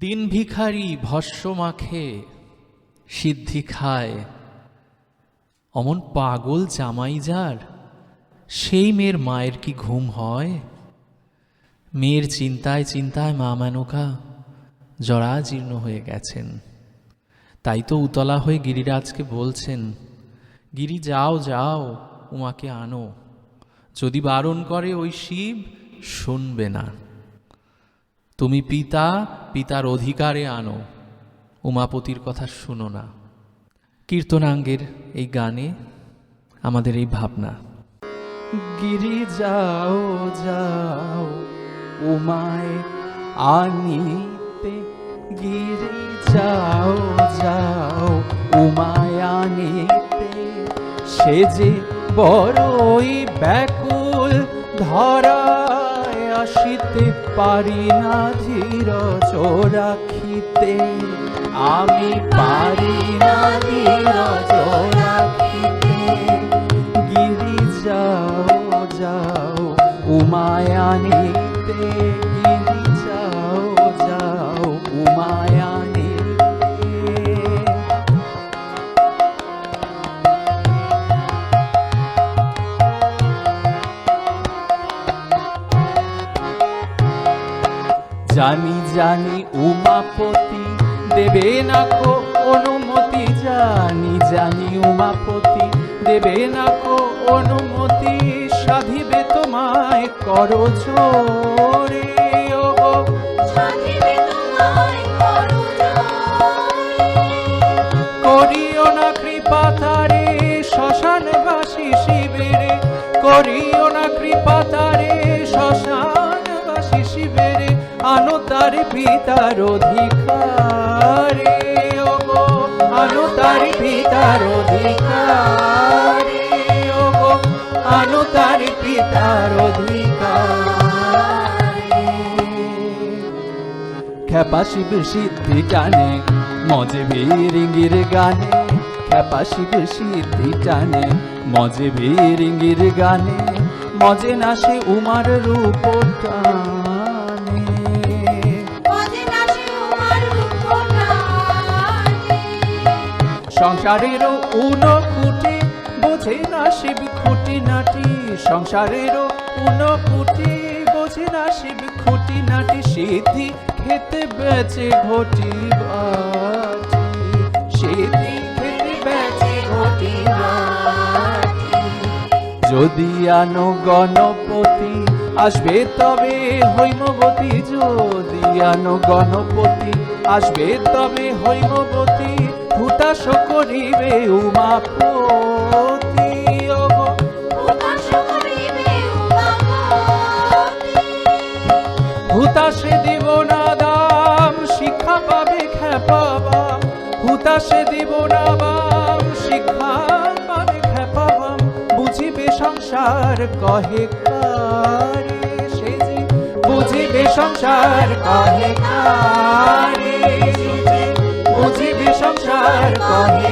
দিন ভিখারি ভস্য মাখে, সিদ্ধি খায়। অমন পাগল জামাই যার, সেই মেয়ের মায়ের কি ঘুম হয়? মেয়ের চিন্তায় চিন্তায় মা মেনকা জরাজীর্ণ হয়ে গেছেন। তাই তো উতলা হয়ে গিরিরাজকে বলছেন, গিরি যাও যাও, উমাকে আনো। যদি বারণ করে ওই শিব, শুনবে না। তুমি পিতা, পিতার অধিকারে আনো। উমাপতির কথা শুনো না। কীর্তনাঙ্গের এই গানে আমাদের এই ভাবনা। গিরি যাও যাও, উমায় আনিতে। গিরি যাও যাও, উমায় আনিতে। সে যে বড়ই ব্যাকুল ধরায় আসিতে পারি না ধীর চোরাখিতে। আমি পারি না ধীর চোরাখিতে। গিরি যাও যাও উমায়ানিতে জানি জানি উমাপতি দেবে না কো অনুমতি। জানি জানি উমাপতি দেবে না কো অনুমতি। সাধিবে তোমায় করো জোরে করিও না কৃপা পিতার অধিকারে ও গো, আনো তার পিতার অধিকারে ও গো, আনো তার পিতার অধিকারে। সিদ্ধি টানে মজে ভিরিঙ্গির গানে। খ্যাপা শিব সিদ্ধি টানে মজে ভিরিঙ্গির গানে। মজে নাসে উমার রূপ সংসারেরও উনো কুটি, বোঝে না শিব খুঁটি নাটি সংসারেরও উনো কুটি, বোঝে না শিব খুঁটি নাটি সিদ্ধি খেতে বেচে ঘটি সিদ্ধি খেতে বেচে ঘটি যদি আনো গণপতি, আসবে তবে হৈমবতী যদি আনো গণপতি, আসবে তবে হৈমবতী হুতাশ করিবে উমাপতি হুতাশে দিব না দাম শিক্ষা পাবে খেপাবা হুতাশে দিব না বাম শিক্ষা পাবে খেপাবাম বুঝিবে সংসার কহে কারে সে বুঝিবে সংসার কহে কারে কহে কারে